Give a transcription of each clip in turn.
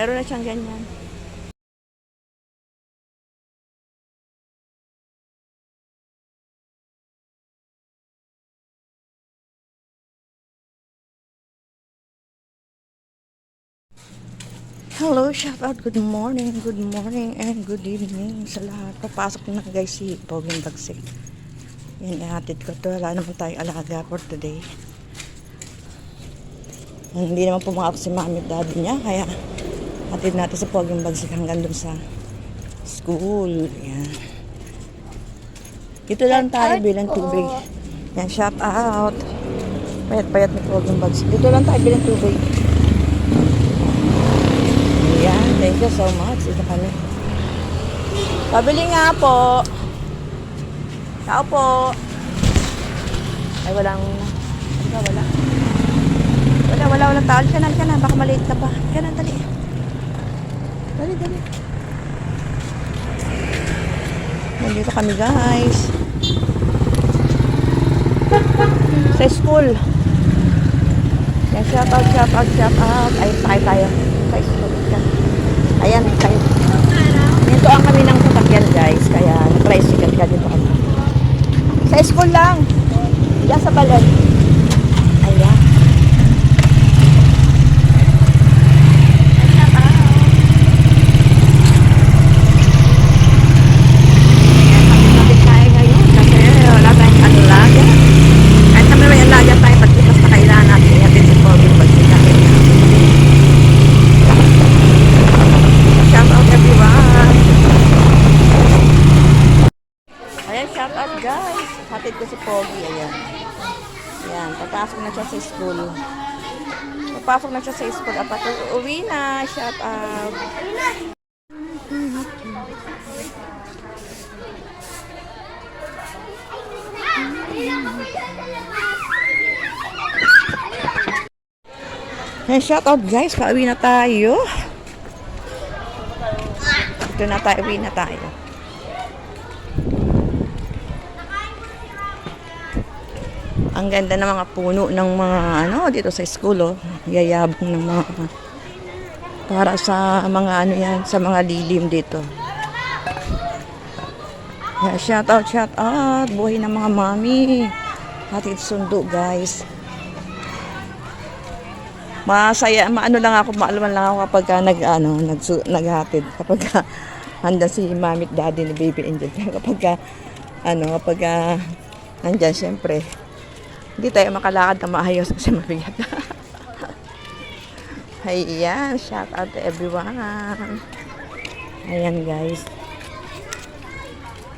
pala siyang ganyan. Hello, shout out. Good morning, good morning, and good evening sa lahat. Papasok na guys si Poging Bagsik. Yan, ihatid ko to. Wala naman tayong alaga for today. Hindi naman pumakap si mami at daddy niya, kaya hatid natin sa Poging Bagsik hanggang dun sa school. Yan. Dito lang tayo bilang tubig. Yan, shout out. Payat-payat ni Poging Bagsik. Dito lang tayo bilang tubig. Yan, thank you so much. Ito kami. Pabili nga po. Tao po. Ay, walang... Ano ba, wala? Wala, wala, walang tao. Ka na, ka na. Baka maliit ka pa. Ka na, dali. Dali, dali. Nandito kami, guys. Sa school. Yan, shout out, shout out, shout out. Ay, tayo tayo. Sa school. Yan. Ayan, tayo. Dito ang kami ng sasakyan, guys. Kaya, na-tricycle ka dito kami. Sa school lang. Diyan sa balon. Ayan. Kapit tayo ngayon kasi wala tayong alaga. Kahit kami may alaga tayo, pag basta kailangan natin ihatid si Pogi pag sinabi niya. Shout out everyone! Ayan, shout out guys! Hatid ko si Pogi, ayan. Ayan, papasok na siya sa school. Papasok na siya sa school. At pag uwi na, shout out. Ayan, shout out guys, pauwi na tayo. Ito na tayo, uwi na tayo. Ang ganda ng mga puno ng mga ano dito sa school oh. Yayabong ng mga para sa mga ano yan, sa mga lilim dito. Yeah, shout out, shout out. Buhay ng mga mami. Hatid sundo, guys. Masaya, maano lang ako, maalaman lang ako kapag ka nag, ano, nag, naghatid. Kapag ka, handa si mami at daddy ni baby angel. Kapag ka, ano, kapag ka, nandyan, syempre, hindi tayo makalakad na maayos kasi mabigat. Ayan, shout out to everyone. Ayan guys.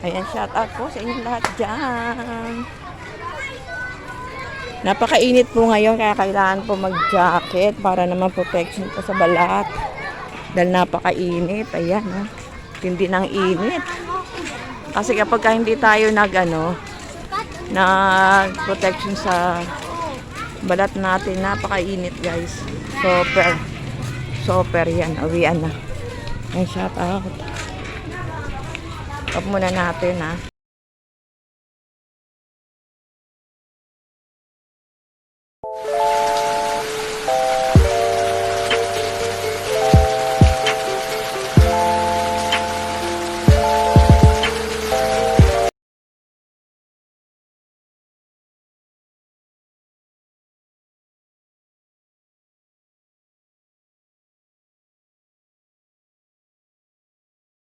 Ayan, shout out po sa inyong lahat dyan. Napakainit po ngayon kaya kailangan po mag-jacket para naman protection po sa balat. Dahil napakainit. Ayan, oh. Tindi ng init. Kasi kapag ka hindi tayo nag, ano, nag protection sa balat natin, napakainit guys. Super. Super yan. Awian na. Ayan, shout out. Stop muna natin ha.